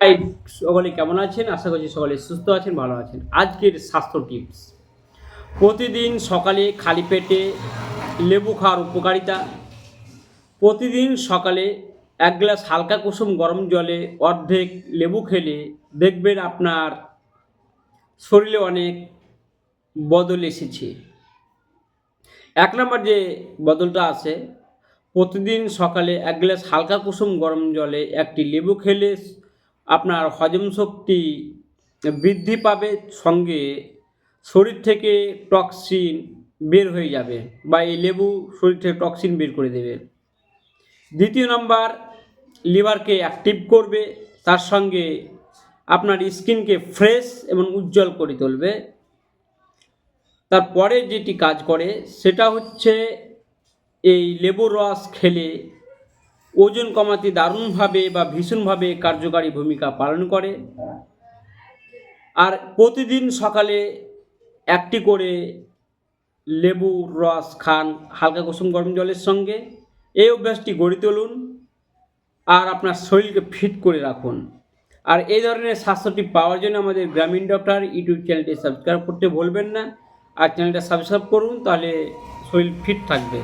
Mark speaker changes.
Speaker 1: High সকলে কেমন আছেন? আশা করছি সকলে সুস্থ আছেন, ভালো আছেন। আজকের স্বাস্থ্য টিপস। প্রতিদিন সকালে খালি পেটে লেবু খাওয়ার উপকারিতা। প্রতিদিন সকালে এক গ্লাস হালকা কুসুম গরম জলে অর্ধেক লেবু খেলে দেখবেন আপনার শরীরে অনেক বদল এসেছে। এক নম্বর যে বদলটা আছে, প্রতিদিন সকালে এক গ্লাস হালকা কুসুম গরম জলে একটি লেবু খেলে আপনার হজম শক্তি বৃদ্ধি পাবে, সঙ্গে শরীর থেকে টক্সিন বের হয়ে যাবে বা এই লেবু শরীর থেকে টক্সিন বের করে দেবে। দ্বিতীয় নাম্বার, লিভারকে অ্যাক্টিভ করবে, তার সঙ্গে আপনার স্কিনকে ফ্রেশ এবং উজ্জ্বল করে তুলবে। তারপরে যেটি কাজ করে, সেটা হচ্ছে এই লেবুর রস খেলে ওজন কমাতে দারুণভাবে বা ভীষণভাবে কার্যকারী ভূমিকা পালন করে। আর প্রতিদিন সকালে একটি করে লেবুর রস, খান, হালকা কুসুম গরম জলের সঙ্গে এই অভ্যাসটি গড়ে তুলুন আর আপনার শরীরকে ফিট করে রাখুন। আর এই ধরনের স্বাস্থ্যটি পাওয়ার জন্য আমাদের গ্রামীণ ডক্টর ইউটিউব চ্যানেলটি সাবস্ক্রাইব করতে ভুলবেন না। আর চ্যানেলটা সাবস্ক্রাইব করুন, তাহলে শরীর ফিট থাকবে।